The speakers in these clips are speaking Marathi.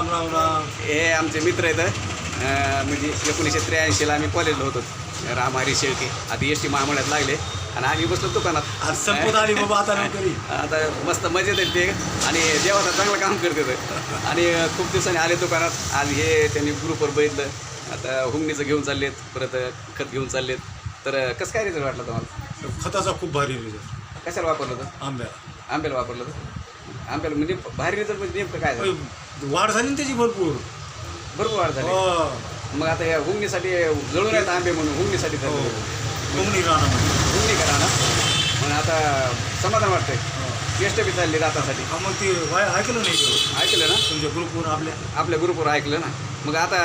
राम राम राम. हे आमचे मित्र आहेत म्हणजे एकोणीसशे त्र्याऐंशीला आम्ही कॉलेजला होतो. राम हरी शेळके आधी एस टी महामंडळात लागले. आणि आम्ही बसलो दुकानात. आज संपत आली बाबा आता नोकरी. आता मस्त मजेत आहेत ते. आणि जेव्हा चांगलं काम करते. आणि खूप दिवसांनी आले दुकानात. आज हे त्यांनी ग्रुपवर बघितलं. आता हुंगणीचं घेऊन चाललेत. परत खत घेऊन चाललेत. तर कसं काय रिझल्ट वाटला तुम्हाला? खताचा खूप भारी रिझल्ट कशाला वापरलं होतं? आंब्याला. आंब्याला वापरलं होतं? आंब्याला म्हणजे भारी रिझल्ट म्हणजे नेमकं काय वाढ झाली ना त्याची भरपूर. भरपूर वाढ झाली. हो. मग आता या हुंगणीसाठी जळून आहेत आंबे म्हणून हुंगणीसाठी हो. ठरवलं. कोंबडी राहणार हुंगणी करा ना मग आता समाधान वाटतंय. टेस्ट बी चालली दातासाठी. हा मग ते वाय ऐकलं नाही का? ऐकलं ना? तुमच्या ग्रुपवर आपल्या आपल्या ग्रुपवर ऐकलं ना? मग आता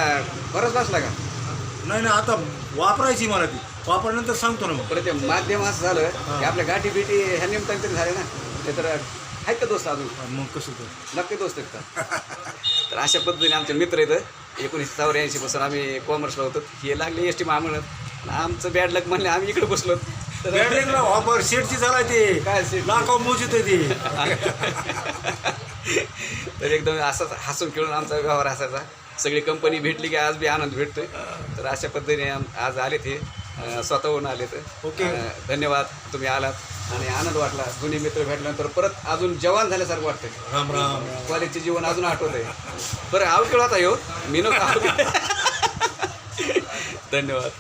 बरंच बसला का? नाही नाही आता वापरायची मला ती. वापरल्यानंतर सांगतो ना मग. परत ते माध्यम असं झालं की आपल्या गाठी बिटी ह्या निमित्ताने तरी झाले ना? ते तर आहेत का दोस्त अजून? मग कसं तर. नक्की दोस्त आहेत का? तर अशा पद्धतीने आमचे मित्र आहेत एकोणीसशे चौऱ्याऐंशी पासून आम्ही कॉमर्सला होतो. हे लागले एस टी महामंडळात आमचं बॅड लक म्हणले आम्ही इकडे बसलो. वापर शेटची झाला ते. काय शेट? लाखाव मोजित आहे ते. तर एकदम असाच हसून खेळून आमचा व्यवहार असायचा. सगळी कंपनी भेटली की आज बी आनंद भेटतोय. तर अशा पद्धतीने आज आले ते स्वतःहून आले तर ओके. धन्यवाद. तुम्ही आलात. आणि आनंद वाटला. जुने मित्र भेटल्यानंतर परत अजून जवान झाल्यासारखं वाटतंय. राम राम. कॉलेजचे जीवन अजून आठवत आहे बरं आवकेळ होता यो मी नको आवकेळ. धन्यवाद.